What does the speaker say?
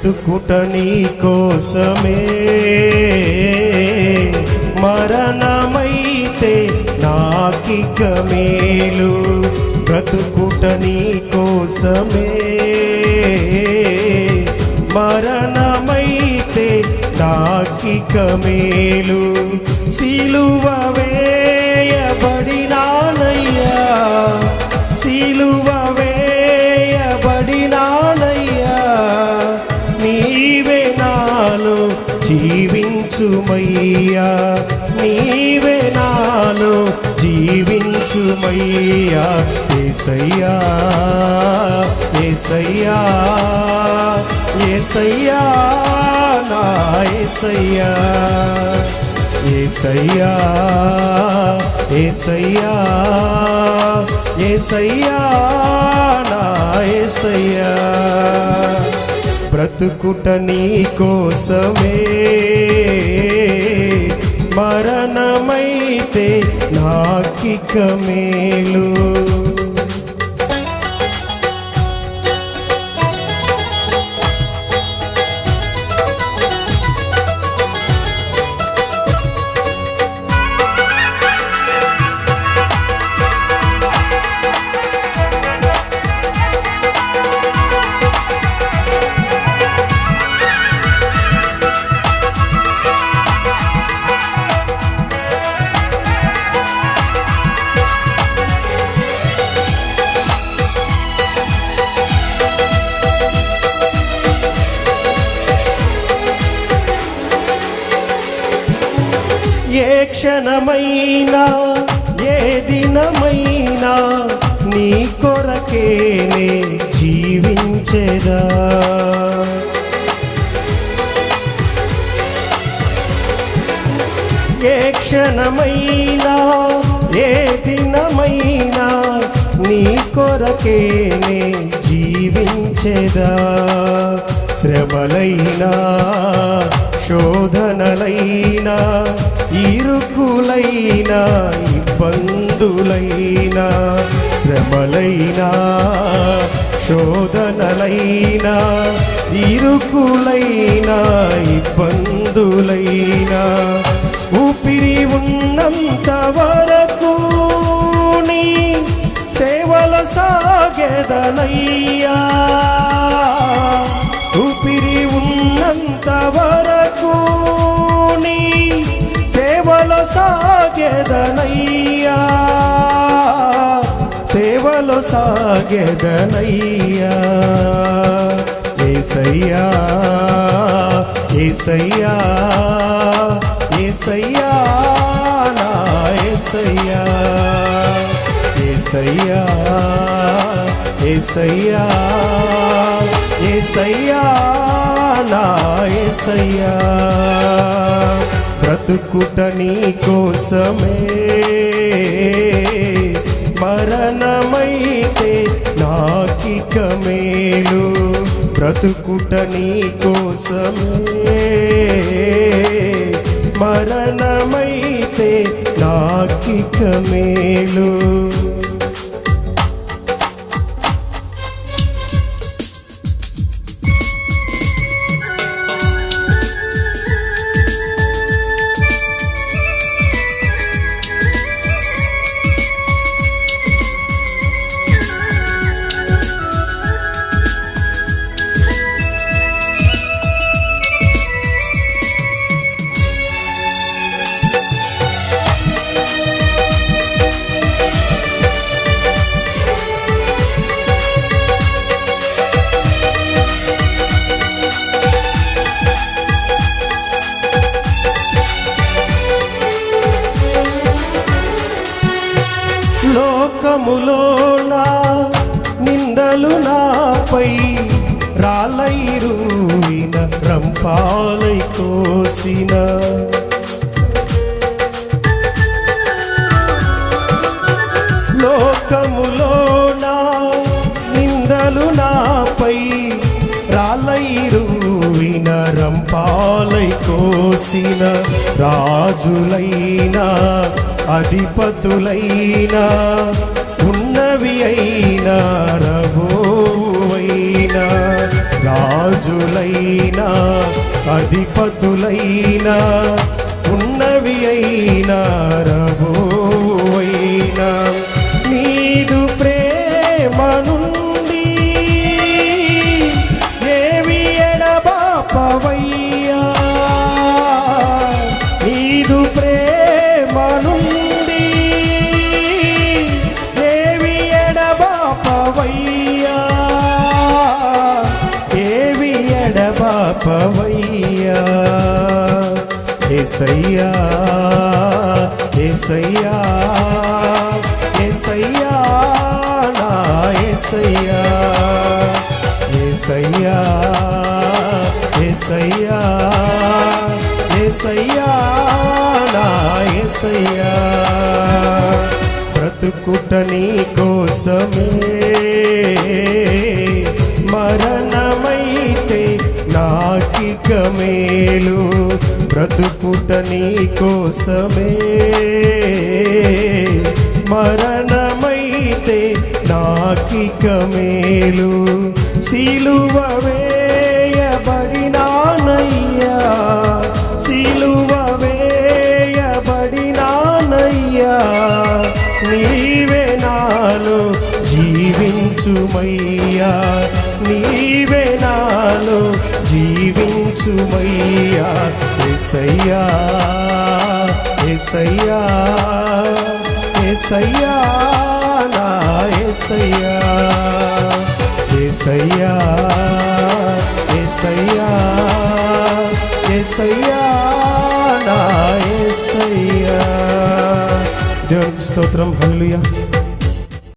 బ్రతుకుట నీ కోసమే. మరణమైతే నాకిక మేలు. బ్రతుకుట నీ కోసమే. మరణమైతే నాకిక మేలు. సిలువ వేయబడినానయ్యా. సిలువ జీవించుమయ్యా నీవే నాలో జీవించుమయ్యా. ఏసయ్యా ఏసయ్యా ఏసయ్యా నా ఏసయ్యా. ఏసయ్యా ఏసయ్యా ఏసయ్యా నా ఏసయ్యా. బ్రతుకుట నీ కోసమే మరణమైతే నాకిక మేలు. ఏ క్షణమైనా ఏ దినమైనా నీ కొరకేనే జీవించేదా? ఏ క్షణమైనా ఏ దినమైనా నీ కొరకేనే జీవించేదా? శ్రమలైనా శోధనలైనా ఇరుకులైనా ఇబ్బందులైనా శ్రమలైనా శోధనలైనా ఇరుకులైనా ఇబ్బందులైనా. ఊపిరి ఉన్నంత వరకు నీ సేవల సాగెదనయ్యా. ఊపిరి ఉన్నంత వరకు సాగెదనయ్యా. సేవలో సాగెదనయ్యా. ఏసయ్యా ఏసయ్యా ఏసయ్యా నా ఏసయ్యా. ఏసయ్యా ఏసయ్యా ఏసయ్యా నా ఏసయ్యా. బ్రతుకుట నీ కోసమే మరణమైతే నాకిక మేలు. బ్రతుకుట నీ కోసమే మరణమైతే నాకిక మేలు. లోకములోన నిందలు నాపై రాలైరువిన రంపాలై కోసిన లోకములోన నిందలు నాపై రాలైరువిన రంపాలై కోసిన రాజులైనా అధిపతులైనా ఉన్నవి అయినా రఘోవైనా రాజులైనా అధిపతులైనా ఏసయ్యా ఏసయ్యా ఏసయ్యా నా ఏసయ్యా ఏసయ్యా ఏసయ్యా ఏసయ్యా నా ఏసయ్యా. బ్రతుకుట నీ కోసమే మరణమైతే నాకిక మేలు. బ్రతుకుట నీ కోసమే మరణమైతే నాకిక మేలు. సిలువ నీవే నాలో జీవించుమయ్యా. ఎసయ్యా ఎసయ్యా ఎసయ్యా నా ఎసయ్యా ఎసయ్యా ఎసయ్యా ఎసయ్యా నా ఎసయ్యా దేవునికి స్తోత్రం. హల్లుయా